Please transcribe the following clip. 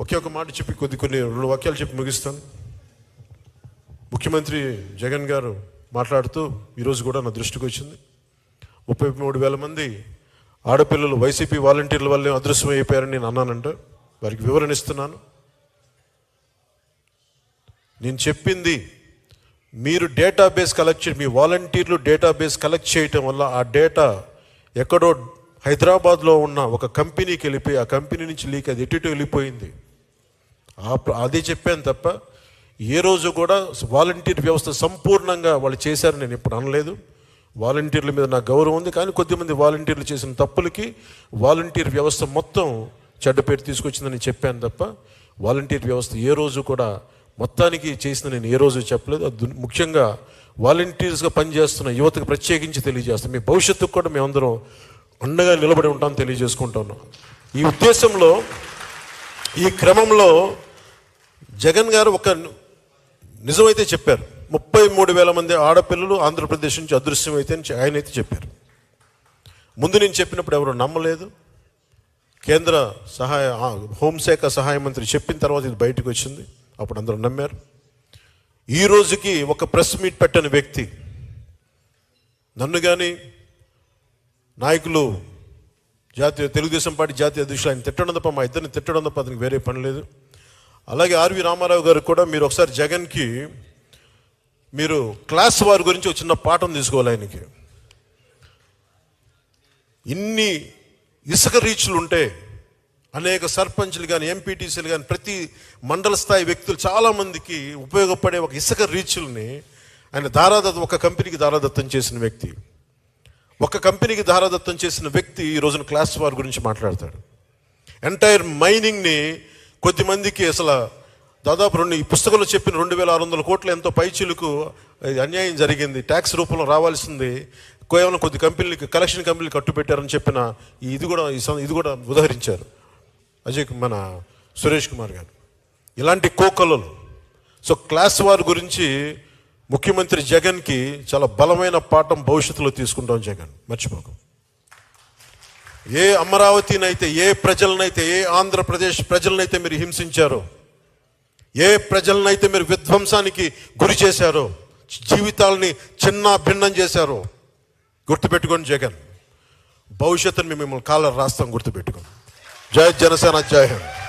ఒకే ఒక మాట చెప్పి కొద్ది కొన్ని రెండు వాక్యాలు చెప్పి ముగిస్తాను. ముఖ్యమంత్రి జగన్ గారు మాట్లాడుతూ ఈరోజు కూడా నా దృష్టికి వచ్చింది. ముప్పై మూడు వేల మంది ఆడపిల్లలు వైసీపీ వాలంటీర్ల వల్లే అదృశ్యం అయిపోయారని నేను అన్నానంట. వారికి వివరణ ఇస్తున్నాను. నేను చెప్పింది మీరు డేటాబేస్ కలెక్ట్ చే మీ వాలంటీర్లు డేటాబేస్ కలెక్ట్ చేయటం వల్ల ఆ డేటా ఎక్కడో హైదరాబాద్లో ఉన్న ఒక కంపెనీకి వెళ్ళిపోయి ఆ కంపెనీ నుంచి లీక్ అది ఎటుటో వెళ్ళిపోయింది. అదే చెప్పాను తప్ప ఏ రోజు కూడా వాలంటీర్ వ్యవస్థ సంపూర్ణంగా వాళ్ళు చేశారని నేను ఇప్పుడు అనలేదు. వాలంటీర్ల మీద నాకు గౌరవం ఉంది కానీ కొద్దిమంది వాలంటీర్లు చేసిన తప్పులకి వాలంటీర్ వ్యవస్థ మొత్తం చెడ్డ పేరు తీసుకొచ్చిందని చెప్పాను తప్ప వాలంటీర్ వ్యవస్థ ఏ రోజు కూడా మొత్తానికి చేసిన నేను ఏ రోజు చెప్పలేదు. అది ముఖ్యంగా వాలంటీర్స్గా పనిచేస్తున్న యువతకు ప్రత్యేకించి తెలియజేస్తాం మీ భవిష్యత్తుకు కూడా మేమందరం అండగా నిలబడి ఉంటాం తెలియజేసుకుంటున్నాం ఈ ఉద్దేశంలో ఈ క్రమంలో జగన్ గారు ఒక నిజమైతే చెప్పారు. ముప్పై మూడు వేల మంది ఆడపిల్లలు ఆంధ్రప్రదేశ్ నుంచి అదృశ్యమైతే అని ఆయన అయితే చెప్పారు. ముందు నేను చెప్పినప్పుడు ఎవరు నమ్మలేదు. కేంద్ర సహాయ హోంశాఖ సహాయ మంత్రి చెప్పిన తర్వాత ఇది బయటకు వచ్చింది. అప్పుడు అందరూ నమ్మారు. ఈ రోజుకి ఒక ప్రెస్ మీట్ పెట్టని వ్యక్తి నన్ను కానీ నాయకులు జాతీయ తెలుగుదేశం పార్టీ జాతీయ అధ్యక్షులు ఆయన తిట్టడం తప్ప మా ఇద్దరిని తిట్టడం తప్ప అతనికి వేరే పని లేదు. అలాగే ఆర్వి రామారావు గారు కూడా మీరు ఒకసారి జగన్కి మీరు క్లాస్ వారి గురించి ఒక చిన్న పాఠం తీసుకోవాలి ఆయనకి. ఇన్ని ఇసుక రీచ్లు ఉంటే అనేక సర్పంచ్లు కానీ ఎంపీటీసీలు కానీ ప్రతి మండల స్థాయి వ్యక్తులు చాలామందికి ఉపయోగపడే ఒక ఇసుక రీచ్ల్ని ఆయన దారాదత్త ఒక కంపెనీకి దారాదత్తం చేసిన వ్యక్తి. ఒక కంపెనీకి దారాదత్తం చేసిన వ్యక్తి ఈ రోజున క్లాస్ వార్ గురించి మాట్లాడతాడు. ఎంటైర్ మైనింగ్ని కొద్ది మందికి అసలు దాదాపు రెండు ఈ పుస్తకంలో చెప్పిన రెండు వేల ఆరు వందల కోట్ల ఎంతో పైచీలకు ఇది అన్యాయం జరిగింది. ట్యాక్స్ రూపంలో రావాల్సింది. కేవలం కొద్ది కంపెనీలకి కలెక్షన్ కంపెనీలు కట్టు పెట్టారని చెప్పిన ఈ ఇది కూడా ఈ సం- ఇది కూడా ఉదహరించారు. అజయ్ మన సురేష్ కుమార్ గారు. ఇలాంటి కోకలలు. సో క్లాస్ వార్ గురించి ముఖ్యమంత్రి జగన్కి చాలా బలమైన పాఠం భవిష్యత్తులో తీసుకుంటాం జగన్. మర్చిపోకు. ఏ అమరావతినైతే ఏ ప్రజలనైతే ఏ ఆంధ్రప్రదేశ్ ప్రజలనైతే మీరు హింసించారో ఏ ప్రజలనైతే మీరు విధ్వంసానికి గురి చేశారో జీవితాలని చిన్న భిన్నం చేశారో గుర్తుపెట్టుకోండి జగన్. భవిష్యత్తుని మిమ్మల్ని కాలం రాస్తాం గుర్తుపెట్టుకోండి. జై జనసేన జయ హింద్.